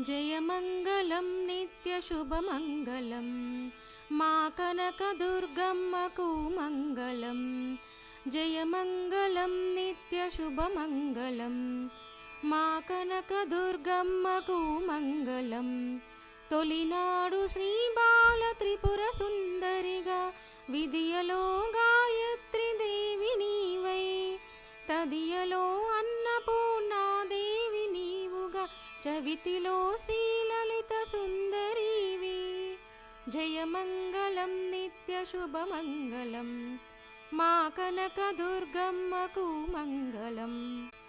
జయమంగళం నిత్యశుభమంగళం మా కనకదుర్గమ్మకు మంగళం జయమంగళం నిత్యశుభమంగళం మా కనకదుర్గమ్మకు మంగళం తొలినాడు శ్రీబాల త్రిపుర సుందరిగా విధియలో గాయత్రి దేవి నీవై. తదియలో అన్న చవితిలో శ్రీలలిత సుందరీవి జయమంగళం నిత్య శుభమంగళం మా కనక దుర్గమ్మకు మంగళం.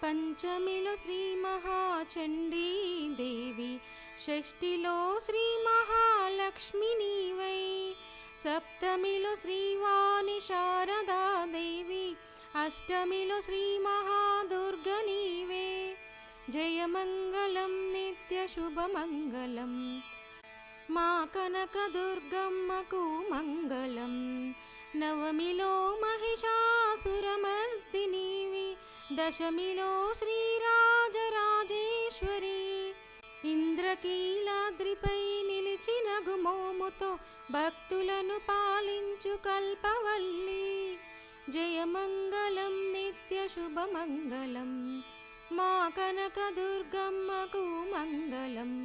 పంచమిలో శ్రీ మహాచండీ దేవి షష్ఠిలో శ్రీ మహాలక్ష్మి నీవై సప్తమిలో శ్రీవాణి శారదాదేవి అష్టమిలో శ్రీ మహాదుర్గ నీవే జయమంగళం నిత్యశుభమంగళం. మా కనక దుర్గమ్మకు మంగళం నవమిలో మహిషాసురమర్దినీవి దశమిలో శ్రీరాజరాజేశ్వరి. ఇంద్రకీలాద్రిపై నిలిచిన గుమోముతో భక్తులను పాలించు కల్పవల్లి. జయమంగళం నిత్యశుభమంగళం. మా కనక దుర్గమ్మకు మంగళం